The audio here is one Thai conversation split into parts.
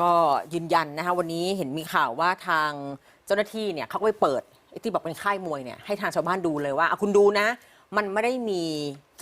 ก็ยืนยันนะคะวันนี้เห็นมีข่าวว่าทางเจ้าหน้าที่เนี่ยเขาก็ไปเปิดที่บอกเป็นค่ายมวยเนี่ยให้ทางชาวบ้านดูเลยว่าคุณดูนะ มันไม่ได้มี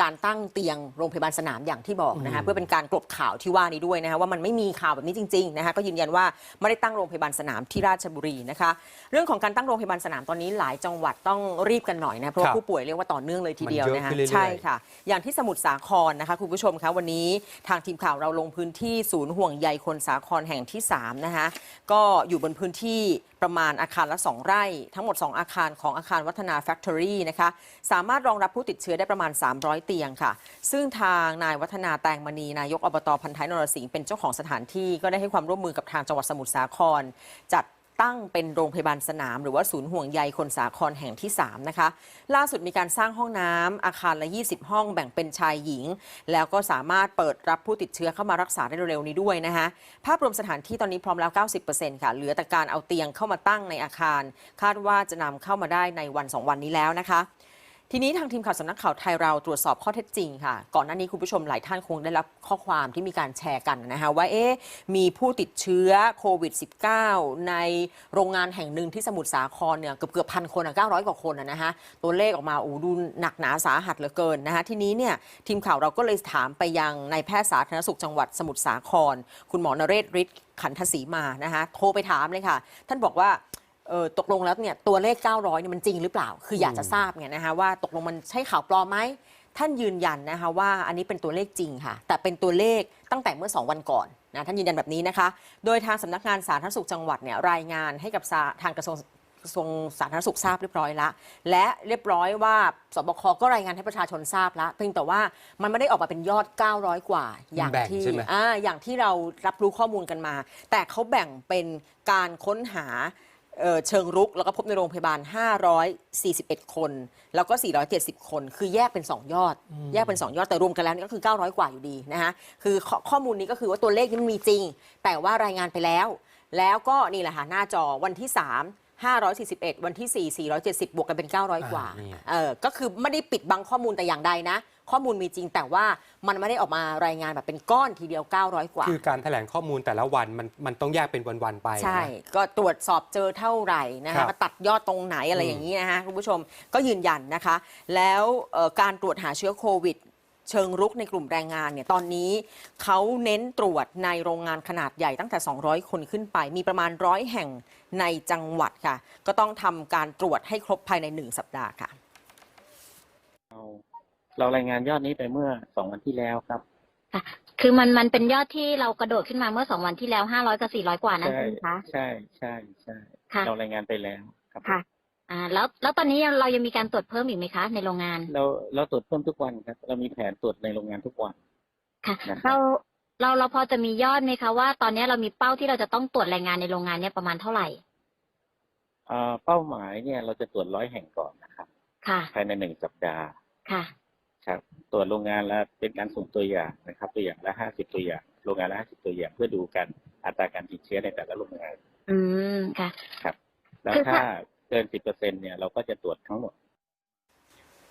การตั้งเตียงโรงพยาบาลสนามอย่างที่บอกนะคะเพื่อเป็นการกลบข่าวที่ว่านี้ด้วยนะคะว่ามันไม่มีข่าวแบบนี้จริงๆนะคะก็ยืนยันว่าไม่ได้ตั้งโรงพยาบาลสนามที่ราชบุรีนะคะ เรื่องของการตั้งโรงพยาบาลสนามตอนนี้หลายจังหวัดต้องรีบกันหน่อยนะเพราะครัว่าบผู้ป่วยเรียกว่าต่อเนื่องเลยทีเดียวมันเยนะคะอะขึ้นเรื่อยๆใช่ค่ะ อย่างที่สมุทรสาครนะคะคุณผู้ชมคะวันนี้ทางทีมข่าวเราลงพื้นที่ศูนย์ห่วงใยคนสาครแห่งที่3นะคะก็อยู่บนพื้นที่ประมาณอาคารละ 2 ไร่ ทั้งหมด 2 อาคารของอาคารวัฒนาแฟคทอรี่นะคะสามารถรองรับผู้ติดเชื้อได้ประมาณ 300เตียงค่ะ ซึ่งทางนายวัฒนาแตงมณีนายกอบตพันท้ายนรสิงห์เป็นเจ้าของสถานที่ก็ได้ให้ความร่วมมือกับทางจังหวัดสมุทรสาคร จัดตั้งเป็นโรงพยาบาลสนาม หรือว่าศูนย์ห่วงใยคนสาครแห่งที่ 3 นะคะ ล่าสุดมีการสร้างห้องน้ำอาคารละ 20 ห้องแบ่งเป็นชายหญิง แล้วก็สามารถเปิดรับผู้ติดเชื้อเข้ามารักษาได้เร็วๆนี้ด้วยนะคะ ภาพรวมสถานที่ตอนนี้พร้อมแล้ว 90%ค่ะ เหลือแต่การเอาเตียงเข้ามาตั้งในอาคาร คาดว่าจะนำเข้ามาได้ในวัน 2 วันนี้แล้วนะคะ ทีนี้ทางทีมข่าวสำนักข่าวไทยเราตรวจสอบข้อเท็จจริงค่ะ ก่อนหน้านี้คุณผู้ชมหลายท่านคงได้รับข้อความที่มีการแชร์กันนะคะว่าเอ๊ะมีผู้ติดเชื้อโควิด -19 ในโรงงานแห่งหนึ่งที่สมุทรสาครเนี่ยเกือบเกือบพันคนอะ900กว่าคนนะคะตัวเลขออกมาโอ้ดูหนักหนาสาหัสเหลือเกินนะคะทีนี้เนี่ยทีมข่าวเราก็เลยถามไปยังนายแพทย์สาธารณสุขจังหวัดสมุทรสาคร คุณหมอนเรศฤทธิ์ขันทศีมานะคะโทรไปถามเลยค่ะ ท่านบอกว่า เออตกลงแล้วเนี่ยตัวเลข 900เนี่ยมันจริงหรือเปล่า คืออยากจะทราบไงนะคะว่าตกลงมันใช่ข่าวปลอมไหมท่านยืนยันนะคะว่าอันนี้เป็นตัวเลขจริงค่ะ แต่เป็นตัวเลขตั้งแต่เมื่อ 2 วันก่อนนะท่านยืนยันแบบนี้นะคะ โดยทางสำนักงานสาธารณสุขจังหวัดเนี่ยรายงานให้กับสาทางกระทรวงกระทรวงสาธารณสุขทราบเรียบร้อยละ และเรียบร้อยว่าสบคก็รายงานให้ประชาชนทราบแล้วเพียงแต่ว่ามันไม่ได้ออกมาเป็นยอด 900 กว่า อย่างแบ่งที่ใช่ไหมอ่าอย่างที่เรารับรู้ข้อมูลกันมา แต่เขาแบ่งเป็นการค้นหา เอ่อเชิงรุก แล้วก็พบในโรงพยาบาล 541 คน แล้วก็ 470 คน คือแยกเป็น 2 ยอด แยกเป็น 2 ยอด แต่รวมกันแล้วนี่ก็คือ 900 กว่าอยู่ดีนะคะคือข้อข้อมูลนี้ก็คือว่าตัวเลขนี้มันมีจริง แต่ว่ารายงานไปแล้ว แล้วก็นี่แหละค่ะหน้าจอวันที่ 3 541 วันที่ 4 470 บวกกันเป็น 900 กว่าอ่านี่ไงเออ ก็คือไม่ได้ปิดบังข้อมูลแต่อย่างใดนะ ข้อมูลมีจริงแต่ว่ามันไม่ได้ออกมารายงานแบบเป็นก้อนทีเดียว 900 กว่า คือการแถลงข้อมูลแต่ละวันมันมันต้องแยกเป็นวัน ๆ ไปใช่นะก็ตรวจสอบเจอเท่าไหร่นะครัคะบมาตัดยอดตรงไหนอะไรอืม อย่างนี้นะคะคุณผู้ชมก็ยืนยันนะคะ แล้วเอ่อการตรวจหาเชื้อโควิด เชิงรุกในกลุ่มแรงงานเนี่ยตอนนี้เขาเน้นตรวจในโรงงานขนาดใหญ่ตั้งแต่ 200 คนขึ้นไป มีประมาณร้อยแห่งในจังหวัดค่ะ ก็ต้องทำการตรวจให้ครบภายใน 1 สัปดาห์ค่ะ เราเรารายงานยอดนี้ไปเมื่อสองวันที่แล้วครับ ค่ะคือมันมันเป็นยอดที่เรากระโดดขึ้นมาเมื่อสองวันที่แล้วห้าร้อยกับสี่ร้อยกว่านั่นใช่ใช่ไหมคะ ใช่ใช่ใช่ค่ะ เรารายงานไปแล้วครับ ค่ะ อ่า แล้วแล้วตอนนี้เรายังมีการตรวจเพิ่มอีกไหมคะ ในโรงงาน เราเราตรวจเพิ่มทุกวันครับ เรามีแผนตรวจในโรงงานทุกวันค่ะ นะครับ เราเราเราพอจะมียอดไหมคะว่าตอนนี้เรามีเป้าที่เราจะต้องตรวจแรงงานในโรงงานเนี่ยประมาณเท่าไหร่เอ่อเป้าหมายเนี่ยเราจะตรวจร้อยแห่งก่อนนะครับ ค่ะ ภายในหนึ่งสัปดาห์ค่ะ ครับตรวจโรงงานแล้วเป็นการสุ่มตัวอย่างนะครับ ตัวอย่างละห้าสิบตัวอย่างโรงงานละห้าสิบตัวอย่างเพื่อดูกันอัตราการติดเชื้อในแต่ละโรงงาน อืมค่ะครับแล้วคือถ้า ถ้า เกินสิบเปอร์เซ็นเนี่ยเราก็จะตรวจทั้งหมด